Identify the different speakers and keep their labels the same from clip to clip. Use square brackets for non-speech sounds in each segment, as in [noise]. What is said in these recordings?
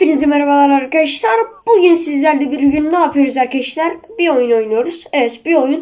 Speaker 1: Hepinize merhabalar arkadaşlar. Bugün sizlerle bir gün ne yapıyoruz arkadaşlar? Bir oyun oynuyoruz. Evet bir oyun.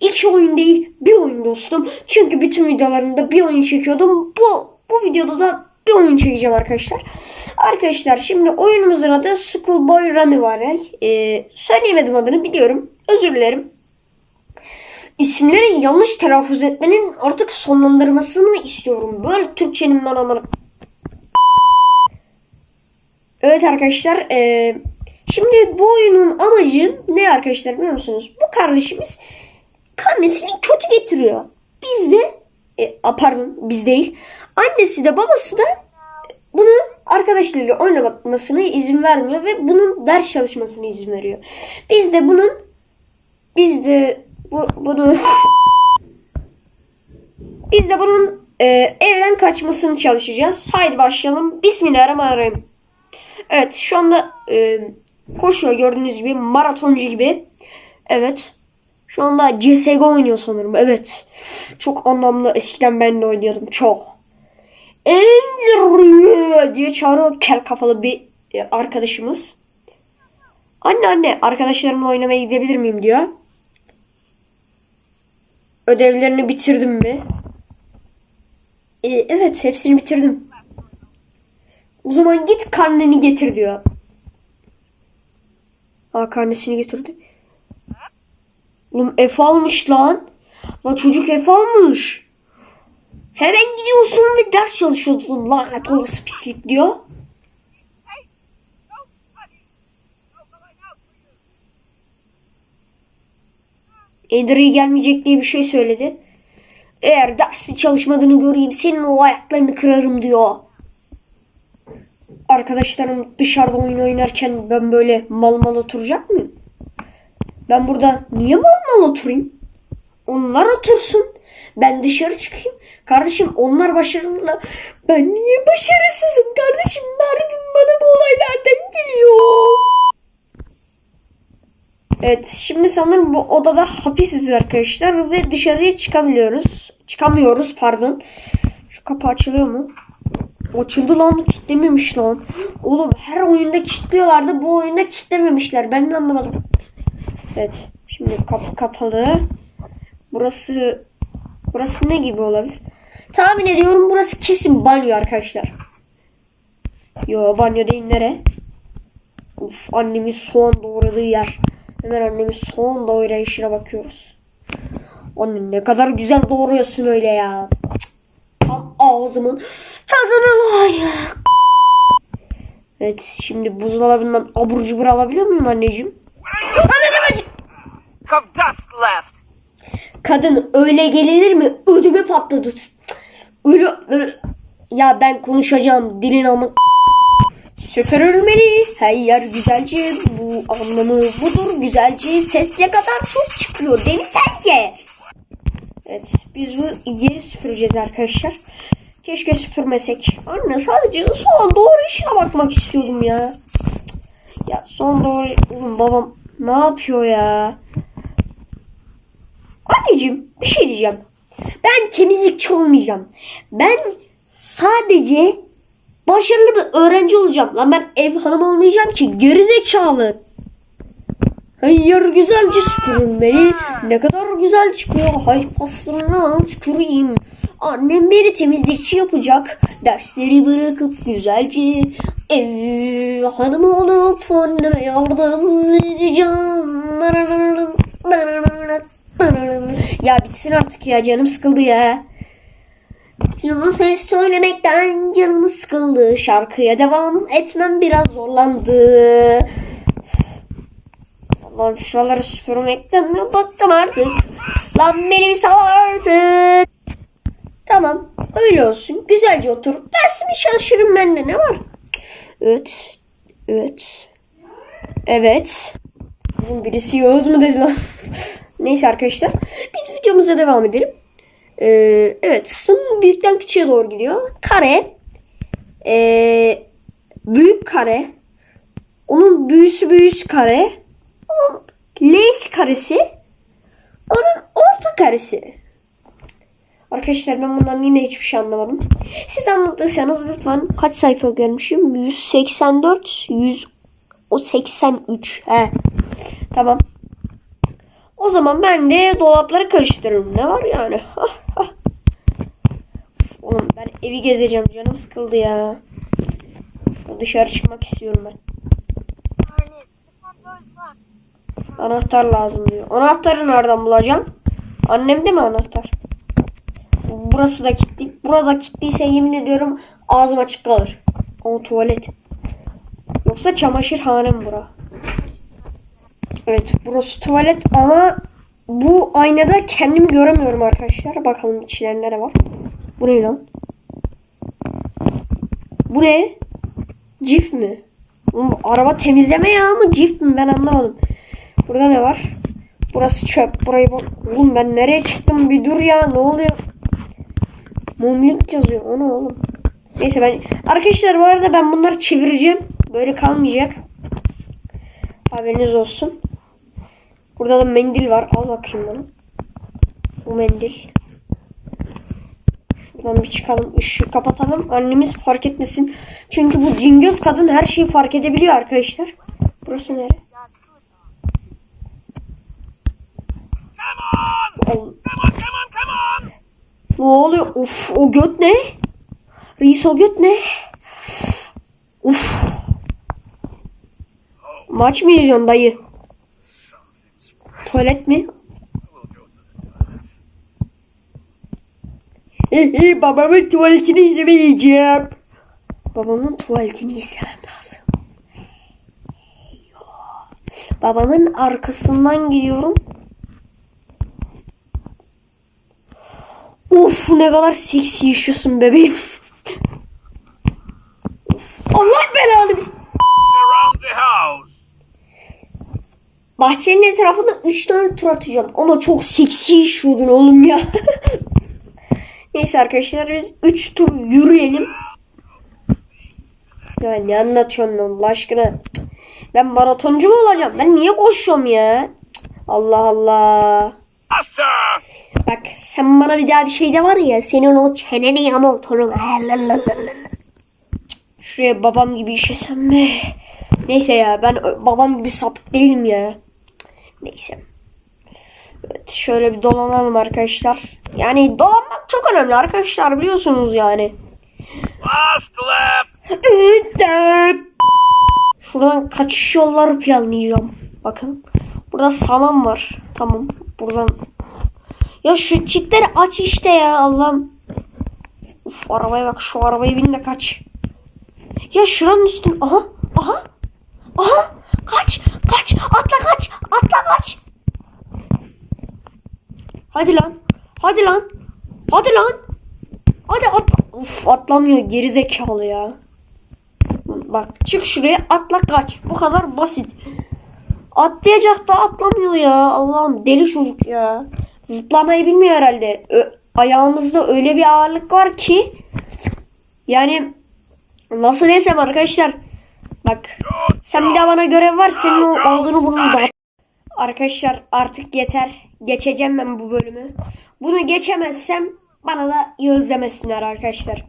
Speaker 1: İki oyun değil bir oyun dostum. Çünkü bütün videolarımda bir oyun çekiyordum. Bu bu videoda da bir oyun çekeceğim arkadaşlar. Arkadaşlar şimdi oyunumuzun adı Schoolboy Runaway. Ee, söyleyemedim adını biliyorum. Özür dilerim. İsimleri yanlış telaffuz etmenin artık sonlandırmasını istiyorum. Böyle Türkçenin bana bana Evet arkadaşlar eee, şimdi bu oyunun amacı ne arkadaşlar biliyor musunuz? Bu kardeşimiz karnesini kötü getiriyor. Biz de e, pardon biz değil annesi de babası da bunu arkadaşlarıyla oynamasına izin vermiyor ve bunun ders çalışmasına izin veriyor. Biz de bunun biz de bu, bunu biz de bunun e, evden kaçmasını çalışacağız. Haydi başlayalım. Bismillahirrahmanirrahim. Evet şu anda e, koşuyor gördüğünüz gibi maratoncu gibi. Evet. Şu anda CSGO oynuyor sanırım. Evet. Çok anlamlı. Eskiden ben de oynuyordum. Çok. Andrew diye çağırıyor kel kafalı bir e, arkadaşımız. Anne anne arkadaşlarımla oynamaya gidebilir miyim diyor. Ödevlerini bitirdim mi? E, evet hepsini bitirdim. O zaman git karneni getir diyor. Ha karnesini getirdi. Oğlum F almış lan. Lan çocuk F almış. Hemen gidiyorsun ve ders çalışıyorsun lanet olası pislik diyor. Andrew gelmeyecek diye bir şey söyledi. Eğer ders bir çalışmadığını göreyim senin o ayaklarını kırarım diyor. Arkadaşlarım dışarıda oyun oynarken ben böyle mal mal oturacak mıyım? Ben burada niye mal mal oturayım? Onlar otursun. Ben dışarı çıkayım. Kardeşim onlar başarılı. Ben niye başarısızım kardeşim? Her gün bana bu olaylardan geliyor. Evet şimdi sanırım bu odada hapisiz arkadaşlar ve dışarıya çıkamıyoruz. Çıkamıyoruz pardon. Şu kapı açılıyor mu? Açıldı lan kitlememiş lan. Oğlum her oyunda kilitliyorlardı bu oyunda kilitlememişler. Ben de anlamadım. Evet şimdi kapı kapalı. Burası burası ne gibi olabilir? Tahmin ediyorum burası kesin banyo arkadaşlar. Yo banyo değil nere? Uf annemin soğan doğradığı yer. Hemen annemin soğan doğrayışına bakıyoruz. Anne ne kadar güzel doğruyorsun öyle ya. Ağzımın tadını layık. Evet şimdi buzdolabından abur cubur alabiliyor muyum anneciğim? Kadın öyle gelinir mi? Ödümü patladı. Öyle. Ya ben konuşacağım dilin ama Süpürülmeli her yer güzelce bu anlamı budur güzelce ses ne kadar çok çıkıyor değil mi sence? Evet biz bu yeri süpüreceğiz arkadaşlar. Keşke süpürmesek. Anne sadece son doğru işine bakmak istiyordum ya. Ya son doğru Oğlum babam ne yapıyor ya? Anneciğim bir şey diyeceğim. Ben temizlikçi olmayacağım. Ben sadece başarılı bir öğrenci olacağım. Lan ben ev hanım olmayacağım ki. Gerizekalı. Hayır güzelce süpürülmeli. Ne kadar güzel çıkıyor. Hay paslarına tüküreyim. Annem beni temizlikçi yapacak. Dersleri bırakıp güzelce ev hanımı olup anneme yardım edeceğim. Ya bitsin artık ya canım sıkıldı ya. Yalan ses söylemekten canım sıkıldı. Şarkıya devam etmem biraz zorlandı. Lan şuraları süpürmekten mi bıktım artık. Lan beni bir sal artık. Tamam öyle olsun. Güzelce oturup dersimi çalışırım ben de ne var? Evet. Evet. Evet. Oğlum birisi Yağız mı dedi lan? [laughs] Neyse arkadaşlar. Biz videomuza devam edelim. Ee, evet. Sın büyükten küçüğe doğru gidiyor. Kare. Ee, büyük kare. Onun büyüsü büyüsü kare. Onun L'si karesi. Onun orta karesi. Arkadaşlar ben bundan yine hiçbir şey anlamadım. Siz anladıysanız lütfen kaç sayfa görmüşüm? 184, 100, o 83. He. Tamam. O zaman ben de dolapları karıştırırım. Ne var yani? [laughs] Oğlum ben evi gezeceğim. Canım sıkıldı ya. Dışarı çıkmak istiyorum ben. Anahtar lazım diyor. Anahtarı nereden bulacağım? Annemde mi anahtar? Burası da kilitli. Burada kilitliyse yemin ediyorum ağzım açık kalır. O tuvalet. Yoksa çamaşırhane mi bura? Evet burası tuvalet ama bu aynada kendimi göremiyorum arkadaşlar. Bakalım içlerinde ne var. Bu ne lan? Bu ne? Cif mi? Araba temizleme yağı mı cif mi ben anlamadım. Burada ne var? Burası çöp. Burayı bak. Oğlum ben nereye çıktım bir dur ya ne oluyor? Mumlink yazıyor. O ne oğlum? Neyse ben... Arkadaşlar bu arada ben bunları çevireceğim. Böyle kalmayacak. Haberiniz olsun. Burada da mendil var. Al bakayım bunu. Bu mendil. Şuradan bir çıkalım. Işığı kapatalım. Annemiz fark etmesin. Çünkü bu cingöz kadın her şeyi fark edebiliyor arkadaşlar. Burası nere? Al- Ne oluyor? Of o göt ne? Reis o göt ne? Uf. Maç mı izliyorsun dayı? Tuvalet mi? Babamın tuvaletini izlemeyeceğim. Babamın tuvaletini izlemem lazım. Babamın arkasından gidiyorum. Of ne kadar seksi yaşıyorsun bebeğim. Allah belanı. Bahçenin etrafında 3 tane tur atacağım. Ama çok seksi yaşıyordun oğlum ya. [laughs] Neyse arkadaşlar biz 3 tur yürüyelim. Ya ne anlatıyorsun Allah aşkına? Ben maratoncu mu olacağım? Ben niye koşuyorum ya? Allah Allah.
Speaker 2: Master!
Speaker 1: Bak sen bana bir daha bir şey de var ya senin o çeneni yana otururum. Şuraya babam gibi işesem mi? Neyse ya ben babam gibi sapık değilim ya. Neyse. Evet şöyle bir dolanalım arkadaşlar. Yani dolanmak çok önemli arkadaşlar biliyorsunuz yani. Şuradan kaçış yolları planlayacağım. Bakın. Burada saman var. Tamam. Buradan. Ya şu çitleri aç işte ya Allah'ım. Uf arabaya bak şu arabayı bin de kaç. Ya şuranın üstün. Aha. Aha. Aha. Kaç. Kaç. Atla kaç. Atla kaç. Hadi lan. Hadi lan. Hadi lan. Hadi atla. Uf atlamıyor geri zekalı ya. Bak çık şuraya atla kaç. Bu kadar basit. Atlayacak da atlamıyor ya. Allah'ım deli çocuk ya. Zıplamayı bilmiyor herhalde. Ö- ayağımızda öyle bir ağırlık var ki yani nasıl desem arkadaşlar bak sen bir daha bana görev var senin o ağzını burnunu dağıt. Arkadaşlar artık yeter. Geçeceğim ben bu bölümü. Bunu geçemezsem bana da yağız demesinler arkadaşlar.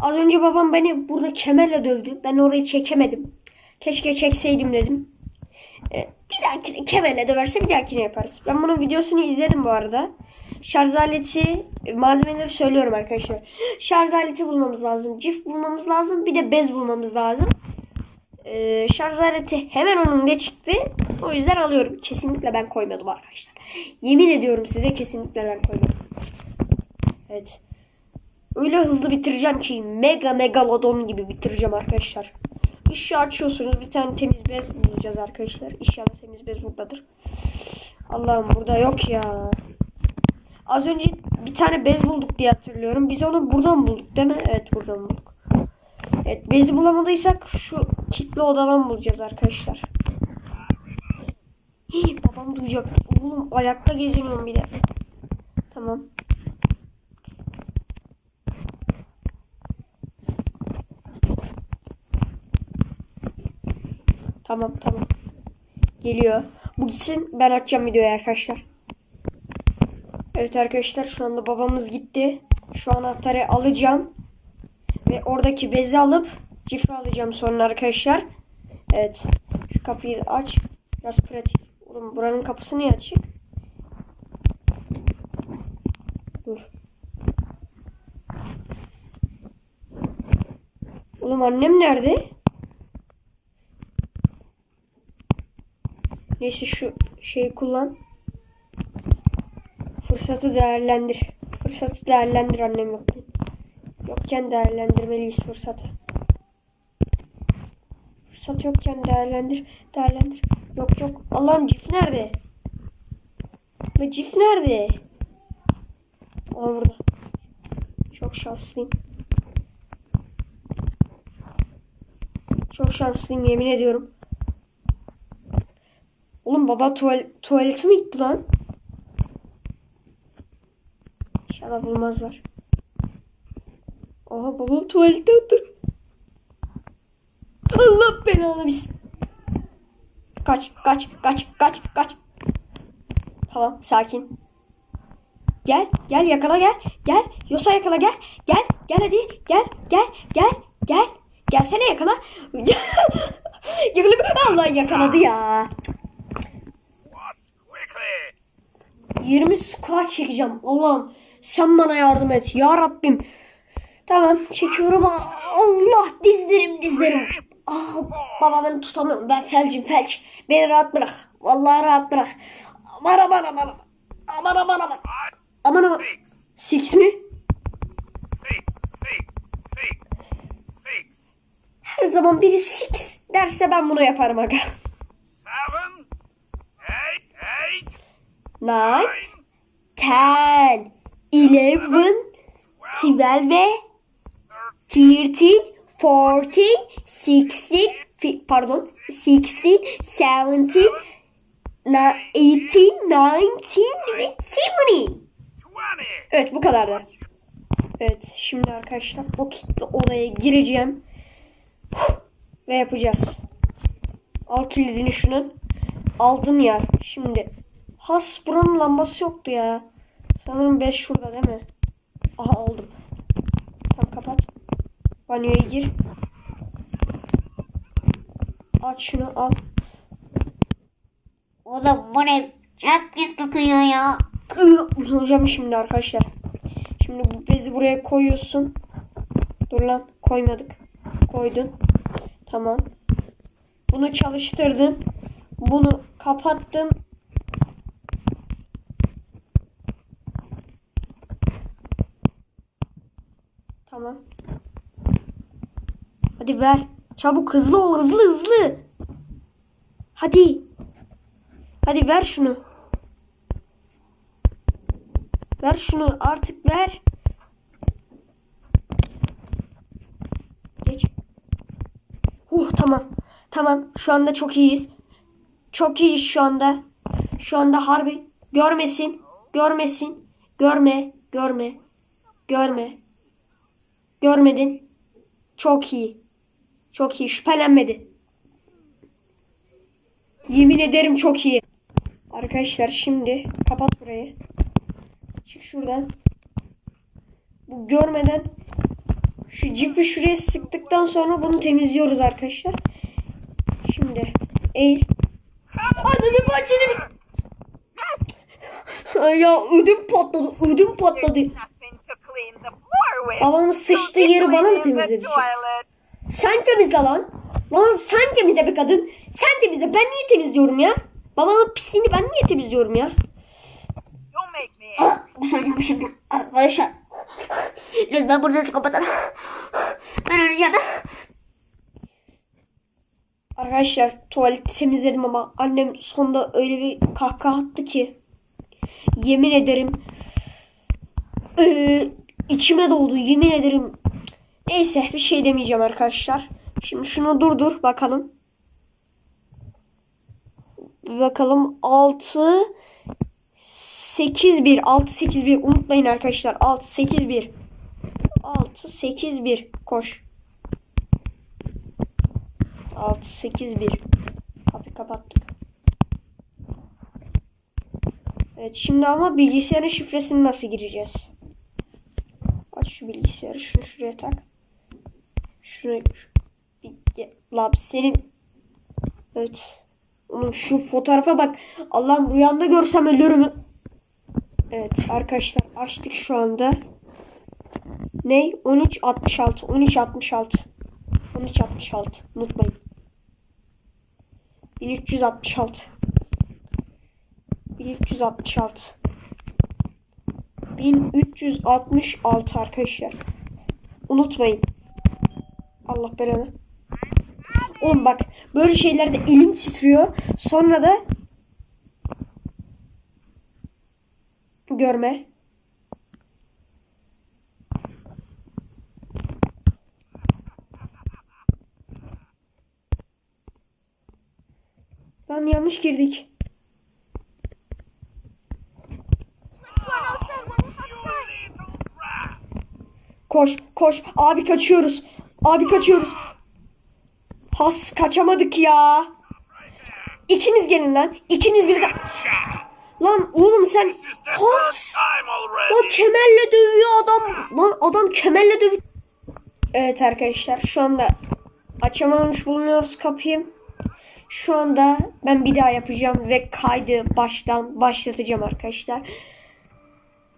Speaker 1: Az önce babam beni burada kemerle dövdü. Ben orayı çekemedim. Keşke çekseydim dedim. Ee, bir dahakine kemerle döverse bir dahakine yaparız. Ben bunun videosunu izledim bu arada. Şarj aleti malzemeleri söylüyorum arkadaşlar. Şarj aleti bulmamız lazım. Cif bulmamız lazım. Bir de bez bulmamız lazım. Ee, şarj aleti hemen önümde çıktı. O yüzden alıyorum. Kesinlikle ben koymadım arkadaşlar. Yemin ediyorum size kesinlikle ben koymadım. Evet. Öyle hızlı bitireceğim ki mega megalodon gibi bitireceğim arkadaşlar. İşi açıyorsunuz. Bir tane temiz bez bulacağız arkadaşlar. İnşallah temiz bez buradadır. Allah'ım burada yok ya. Az önce bir tane bez bulduk diye hatırlıyorum. Biz onu buradan bulduk değil mi? Evet buradan bulduk. Evet bezi bulamadıysak şu kilitli odadan bulacağız arkadaşlar. Hii, babam duyacak. Oğlum ayakta geziniyorum bir de. Tamam. Tamam tamam. Geliyor. Bu gitsin ben açacağım videoyu arkadaşlar. Evet arkadaşlar şu anda babamız gitti. Şu anahtarı alacağım. Ve oradaki bezi alıp cifre alacağım sonra arkadaşlar. Evet. Şu kapıyı aç. Biraz pratik. Oğlum buranın kapısı niye açık? Dur. Oğlum annem nerede? Neyse şu şeyi kullan. Fırsatı değerlendir. Fırsatı değerlendir annem yokken. Yokken değerlendirmeliyiz fırsatı. Fırsat yokken değerlendir. Değerlendir. Yok yok. Allah'ım cif nerede? Ve cif nerede? Aa burada. Çok şanslıyım. Çok şanslıyım yemin ediyorum. Baba tuval tuvalete mi gitti lan? İnşallah bulmazlar. Aha babam tuvalette otur. Allah belanı bilsin. Kaç, kaç, kaç, kaç, kaç. Tamam, sakin. Gel, gel yakala gel. Gel, Yosa yakala gel. Gel, gel hadi. Gel, gel, gel, gel. Gelsene yakala. [laughs] yakala. Allah yakaladı ya. 20 squat çekeceğim. Allah'ım sen bana yardım et. Ya Rabbim. Tamam çekiyorum. Allah dizlerim dizlerim. Ah baba ben tutamıyorum. Ben felcim felç. Beni rahat bırak. Vallahi rahat bırak. Aman aman aman. Aman aman aman. Aman aman.
Speaker 2: six,
Speaker 1: mi? Her zaman biri six derse ben bunu yaparım aga.
Speaker 2: seven, eight, eight,
Speaker 1: Nine, ten, eleven, twelve,
Speaker 2: thirteen,
Speaker 1: 13, 14, 16, fi- pardon, 16, 17, na- 18, 19 ve 20.
Speaker 2: twenty.
Speaker 1: Evet bu kadardı. Evet şimdi arkadaşlar o kilitli odaya gireceğim. Ve yapacağız. Al kilidini şunun. Aldın ya. Şimdi. Has buranın lambası yoktu ya. Sanırım 5 şurada değil mi? Aha aldım. Tamam kapat. Banyoya gir. Aç şunu al.
Speaker 3: Oğlum bu ne? Çok pis kokuyor ya.
Speaker 1: Hocam şimdi arkadaşlar. Şimdi bu bezi buraya koyuyorsun. Dur lan koymadık. Koydun. Tamam. Bunu çalıştırdın. Bunu kapattın. Tamam. Hadi ver. Çabuk hızlı ol hızlı hızlı. Hadi. Hadi ver şunu. Ver şunu artık ver. Geç. Uh tamam. Tamam. Şu anda çok iyiyiz. Çok iyiyiz şu anda. Şu anda harbi görmesin. Görmesin. Görme. Görme. Görme. Görmedin. Çok iyi. Çok iyi. Şüphelenmedi. Yemin ederim çok iyi. Arkadaşlar şimdi kapat burayı. Çık şuradan. Bu görmeden şu cipi şuraya sıktıktan sonra bunu temizliyoruz arkadaşlar. Şimdi eğil. Ananı bacını ya ödüm patladı. Ödüm patladı. Babamın sıçtığı yeri bana mı temizleteceksin? Sen temizle lan. Lan sen temizle be kadın. Sen temizle. Ben niye temizliyorum ya? Babamın pisliğini ben niye temizliyorum ya?
Speaker 4: Don't make me
Speaker 1: Ah, bir şey diyeyim şimdi arkadaşlar. Lütfen burada kapatalım. Ben öleceğim. Arkadaşlar tuvaleti temizledim ama annem sonunda öyle bir kahkaha attı ki. Yemin ederim. Ee, içime doldu yemin ederim. Neyse bir şey demeyeceğim arkadaşlar. Şimdi şunu durdur bakalım. Bakalım 6 8 1 6 8 1 unutmayın arkadaşlar 6 8 1 6 8 1 koş 6 8 1 kapıyı kapattık Evet şimdi ama bilgisayarın şifresini nasıl gireceğiz? Aç şu bilgisayarı. Şunu şuraya tak. Şuraya. Şu, lan senin. Evet. Oğlum şu fotoğrafa bak. Allah'ım rüyamda görsem ölürüm. Evet arkadaşlar açtık şu anda. Ne? 1366. 1366. 1366. Unutmayın. 1366. 1366. 1366 arkadaşlar. Unutmayın. Allah belanı. Oğlum bak böyle şeylerde elim titriyor. Sonra da görme. Lan yanlış girdik. Koş koş. Abi kaçıyoruz. Abi kaçıyoruz. Has kaçamadık ya. İkiniz gelin lan. İkiniz.
Speaker 2: Cha.
Speaker 1: Lan oğlum sen has. Lan kemerle dövüyor adam. Lan adam kemerle dövüyor. Evet arkadaşlar şu anda açamamış bulunuyoruz kapıyı. Şu anda ben bir daha yapacağım ve kaydı baştan başlatacağım arkadaşlar.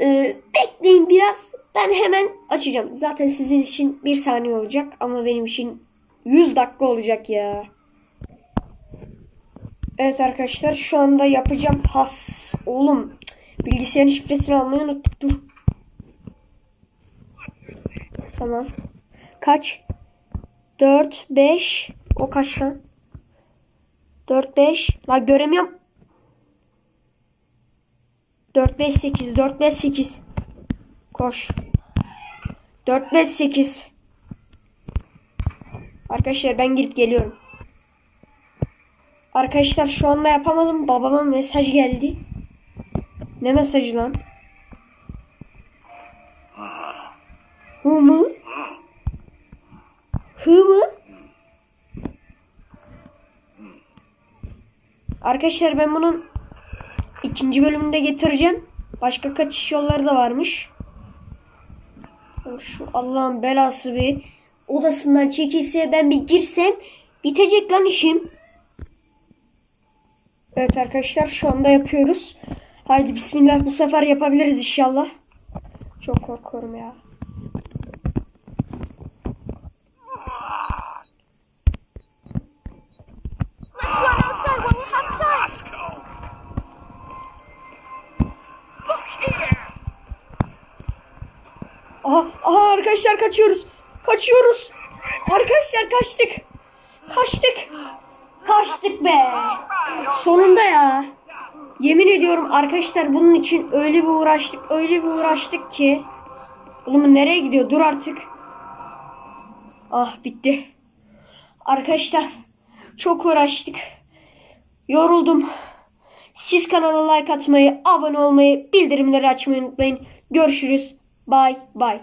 Speaker 1: Ee, bekleyin biraz. Ben hemen açacağım. Zaten sizin için bir saniye olacak ama benim için 100 dakika olacak ya. Evet arkadaşlar şu anda yapacağım. Has oğlum bilgisayarın şifresini almayı unuttuk. Dur. Tamam. Kaç? 4 5 o kaç lan? 4 5 la göremiyorum. 4 5 8 4 5 8 Koş. 4 5 8 Arkadaşlar ben girip geliyorum. Arkadaşlar şu anda yapamadım. Babama mesaj geldi. Ne mesajı lan? Hı mı? Hı mı? Arkadaşlar ben bunun ikinci bölümünde getireceğim. Başka kaçış yolları da varmış. Şu Allah'ın belası bir odasından çekilse ben bir girsem bitecek lan işim. Evet arkadaşlar şu anda yapıyoruz. Haydi bismillah bu sefer yapabiliriz inşallah. Çok korkuyorum ya.
Speaker 4: Let's run
Speaker 1: Aha, aha arkadaşlar kaçıyoruz. Kaçıyoruz. Arkadaşlar kaçtık. Kaçtık. Kaçtık be. Sonunda ya. Yemin ediyorum arkadaşlar bunun için öyle bir uğraştık. Öyle bir uğraştık ki. Oğlum nereye gidiyor? Dur artık. Ah bitti. Arkadaşlar çok uğraştık. Yoruldum. Siz kanala like atmayı, abone olmayı, bildirimleri açmayı unutmayın. Görüşürüz. Bye bye.